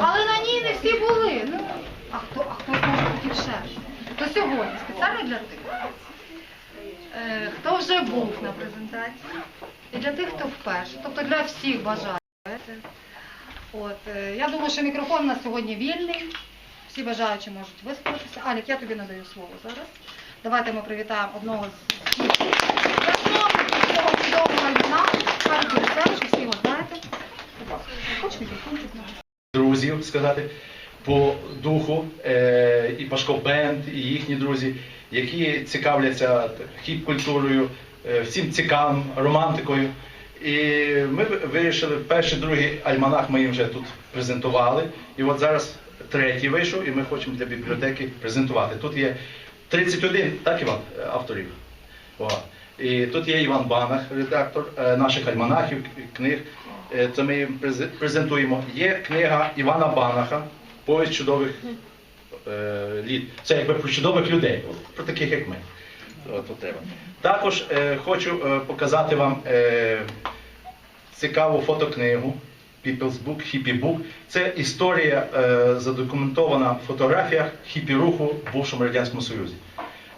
Але на ній не всі були. Ну, а хто, а хто може хотів ще? То сьогодні, спеціально для тих. Вже був на презентації, і для тих, хто вперше, тобто для всіх бажаючих. От, е, я думаю, що мікрофон у нас сьогодні вільний. Всі бажаючі можуть висловитися. Алік, я тобі надаю слово зараз. Давайте ми привітаємо одного з засновників цього чудового альмана, Харків Юрцевич, всі його знаєте. Будь ласка, хоч мікрофончик на друзів сказати по духу е, і Пашко Бенд, і їхні друзі, які цікавляться хіп-культурою, е, всім цікавим, романтикою. І ми вирішили, перший, другий альманах ми їм вже тут презентували. І от зараз третій вийшов, і ми хочемо для бібліотеки презентувати. Тут є 31, так, Іван, е, авторів. О. І тут є Іван Банах, редактор наших альманахів, книг. Це ми їм презентуємо. Є книга Івана Банаха, повість чудових е, літ. Це якби про чудових людей, про таких як ми. От, от треба. Також е, хочу е, показати вам е, цікаву фотокнигу People's Book, Hippie Book. Це історія е, задокументована в фотографіях хіпі-руху в бувшому Радянському Союзі.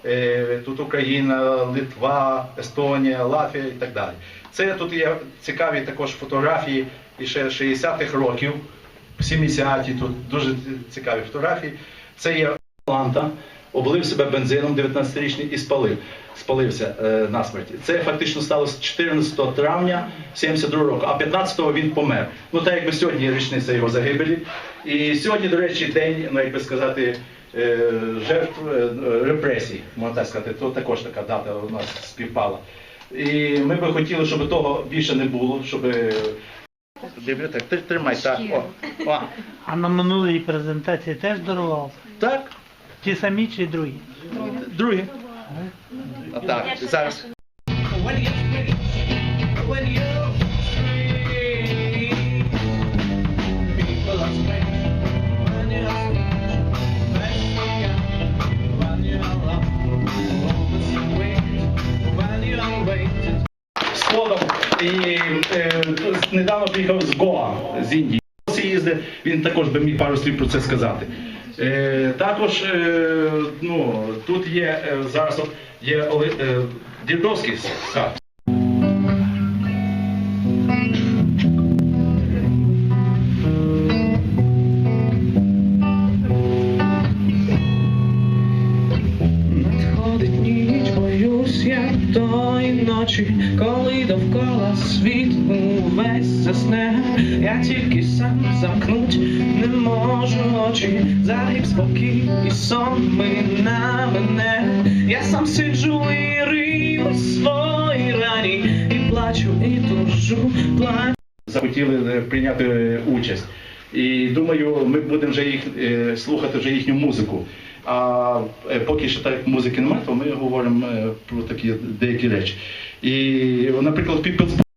Е, Тут Україна, Литва, Естонія, Латвія і так далі. Це тут є цікаві також фотографії ще 60-х років, 70-ті, тут дуже цікаві фотографії. Це є Атланта, облив себе бензином 19-річний і спалив. Спалився е, насмерть. Це фактично сталося 14 травня 72 року, а 15-го він помер. Ну так якби сьогодні річниця його загибелі. І сьогодні, до речі, день, ну як би сказати, е, жертв е, репресій, можна так сказати, то також така дата у нас співпала. І ми би хотіли, щоб того більше не було, щоб бібліотек, ти тримай так. О, о. А на минулій презентації теж дарував? Так, Ті самі чи другі? Другі. А так, зараз. Приїхав з Гоа, з Індії. Їздить, він також би міг пару слів про це сказати. Е, також е, ну, тут є е, зараз є е, Дідровський сад. Засне. Я тільки сам замкнуть не можу очі, загиб спокій і сон мина мене. Я сам сиджу і рию у своїй рані, і плачу, і тужу, плачу. захотіли е, прийняти е, участь. І думаю, ми будемо вже їх е, слухати вже їхню музику. А поки ще так музики немає, то ми говоримо про такі деякі речі. І, наприклад, People's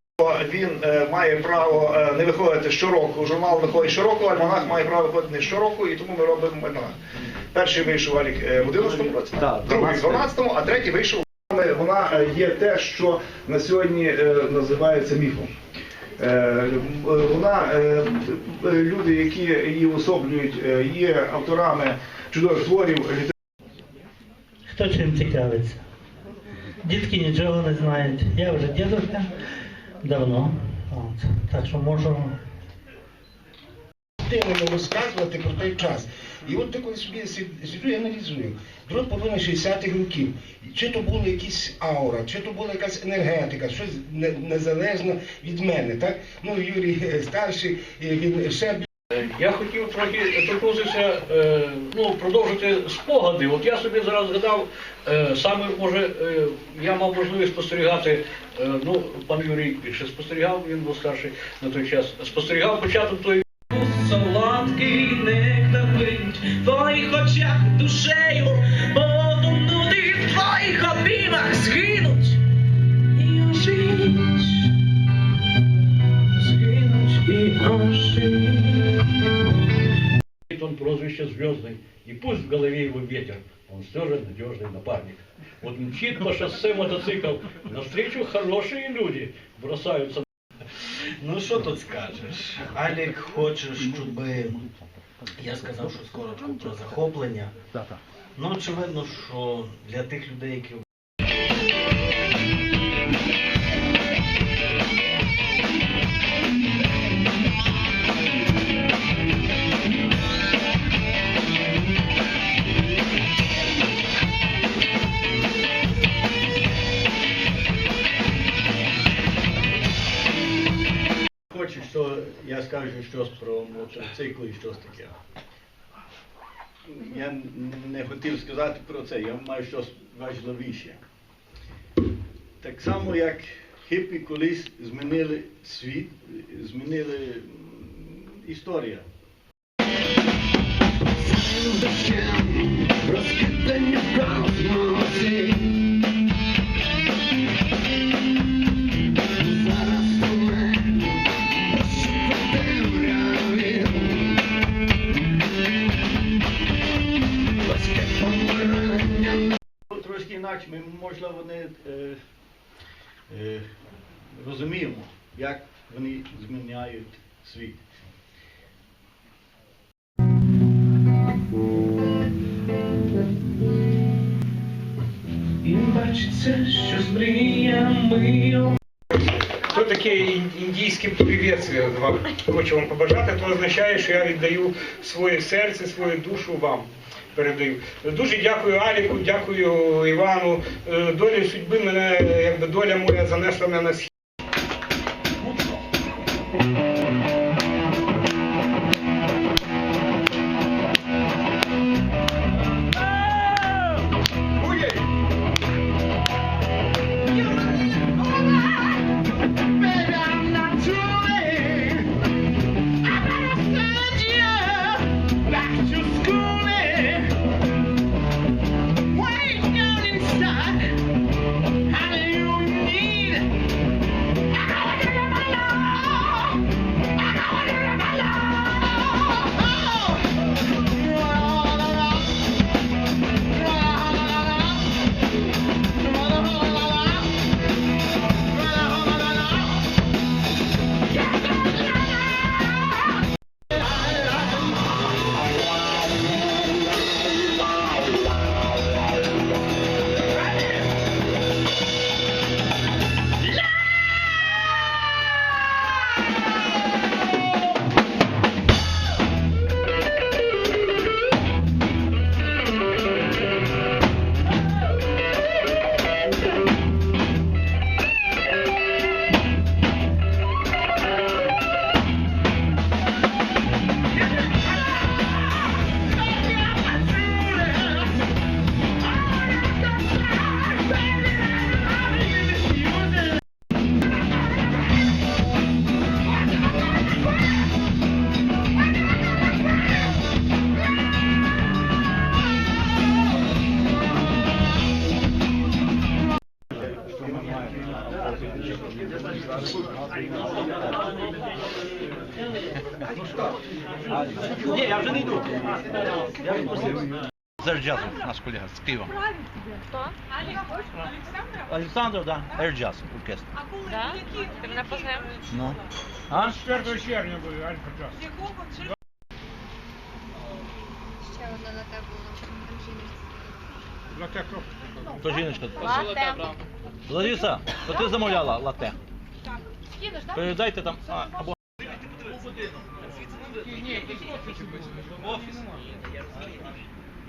Він е, має право е, не виходити щороку. Журнал виходить щороку, альманах має право виходити не щороку, і тому ми робимо альманах. Перший вийшов Алік е, в 11-му році, другий в 12-му, а третій вийшов. Вона е, є те, що на сьогодні е, називається міфом. Е, Вона люди, які її особлюють, є авторами чудових творів. Хто чим цікавиться? Дітки нічого не знають. Я вже дідуся давно. От. Так що можу активно розказувати про той час. І от такою собі сид- сиджу і аналізую. Друг половина 60-х років. Чи то була якась аура, чи то була якась енергетика, щось не- незалежно від мене. Так? Ну, Юрій е, старший, е, він ще Я хотів трохи торкнутися, е, ну, продовжити спогади. От я собі зараз згадав, е, саме може, е, я мав можливість спостерігати, ну, пан Юрій більше спостерігав, він був старший на той час, спостерігав початок тої Солодкий нектар звездный, и пусть в голове его ветер, он все же надежный напарник. Вот мчит по шоссе мотоцикл, навстречу хорошие люди бросаются Ну що тут скажеш? Алік хоче, щоб я сказав, що скоро про захоплення. Ну, очевидно, що для тих людей, які я скажу щось про мотоцикли і щось таке. Я не хотів сказати про це, я маю щось важливіше. Так само, як хіпі колись змінили світ, змінили історію. Трошки інакше ми, можливо, не е, е, розуміємо, як вони зміняють світ. І бачиться, що з мріями Хто такий індійський привіт вам хочу вам побажати, то означає, що я віддаю своє серце, свою душу вам. Передаю. Дуже дякую Аліку, дякую Івану. Е, Долі судьби мене, якби доля моя занесла мене на схід. З джазу, наш колега з Києва. Хто? Олександр, да. Jazz оркестр. Да? Ти мене познайомив? Ну. А? 4 червня буде Альфа Джаз. Ще одна на тебе була. То жіночка. Лате. Лариса, то ти замовляла латте. Передайте там, а, або...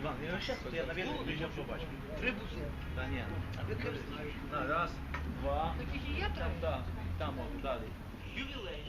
Іван, я щас, я на вірку приїжджав, що бачу. Три буси? Та ні. Раз, два. Таких і є три? Так, там, от, далі. Ювілей.